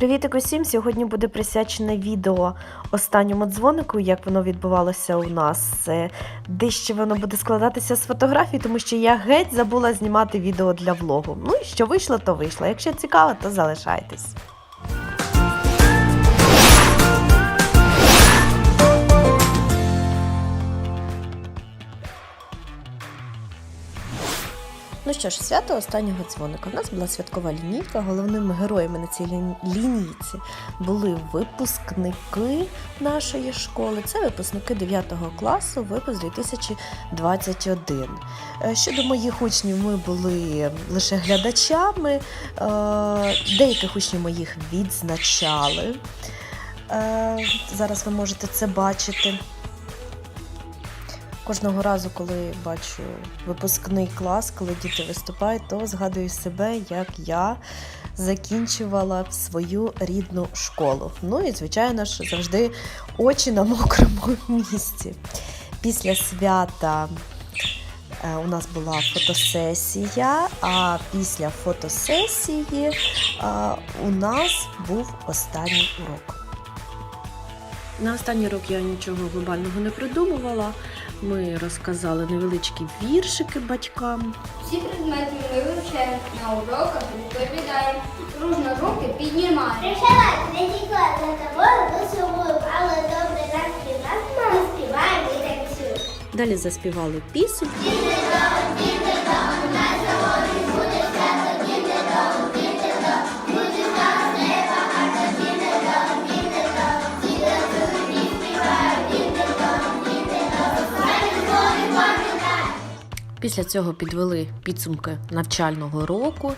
Привіт усім! Сьогодні буде присвячене відео останньому дзвонику, як воно відбувалося у нас. Е, Дещо воно буде складатися з фотографій, тому що я геть забула знімати відео для влогу. Ну і що вийшло, то вийшло. Якщо цікаво, то залишайтесь. Що ж, свято останнього дзвоника. У нас була святкова лінійка. Головними героями на цій лінійці були випускники нашої школи. Це випускники 9 класу, випуск 2021. Е, Щодо моїх учнів, ми були лише глядачами. Е, Деяких учнів моїх відзначали. Е, Зараз ви можете це бачити. Кожного разу, коли бачу випускний клас, коли діти виступають, то згадую себе, як я закінчувала свою рідну школу. Ну і, звичайно ж, завжди очі на мокрому місці. Після свята е, у нас була фотосесія, а після фотосесії у нас був останній урок. На останній урок я нічого глобального не придумувала. Ми розказали невеличкі віршики батькам. Всі предмети ми вивчаємо на уроках, відповідаємо. Дружно руки піднімаємо. Пришла, не текла за тобою до собою, але добре нас нас ми співаємо і танцюємо. Далі заспівали пісеньку. Після цього підвели підсумки навчального року,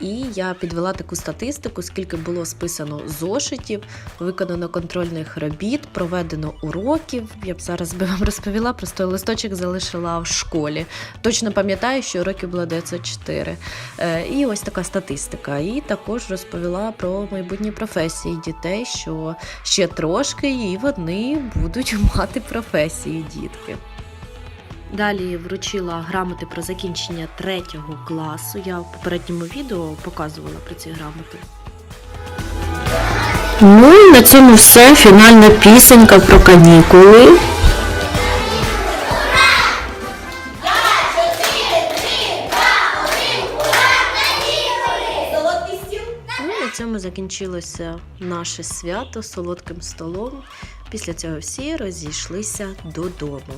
і я підвела таку статистику, скільки було списано зошитів, виконано контрольних робіт, проведено уроків. Я б зараз би вам розповіла, просто листочок залишила в школі. Точно пам'ятаю, що уроків було 904. Е, І ось така статистика. І також розповіла про майбутні професії дітей, що ще трошки, і вони будуть мати професії, дітки. Далі вручила грамоти про закінчення третього класу. Я в попередньому відео показувала про ці грамоти. Ну і на цьому все. Фінальна пісенька про канікули. Ну, цьому закінчилося наше свято солодким столом. Після цього всі розійшлися додому.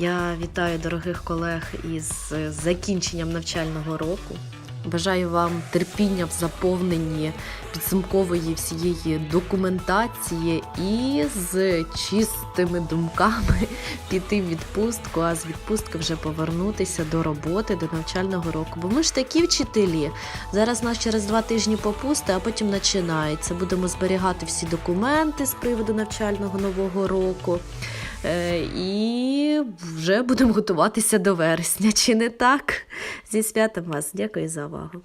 Я вітаю дорогих колег із закінченням навчального року. Бажаю вам терпіння в заповненні підсумкової всієї документації і з чистими думками піти в відпустку, а з відпустки вже повернутися до роботи, до навчального року. Бо ми ж такі вчителі. Зараз нас через два тижні попусти, а потім починається. Будемо зберігати всі документи з приводу навчального нового року. Е, Вже будемо готуватися до вересня. Чи не так? Зі святом вас. Дякую за увагу.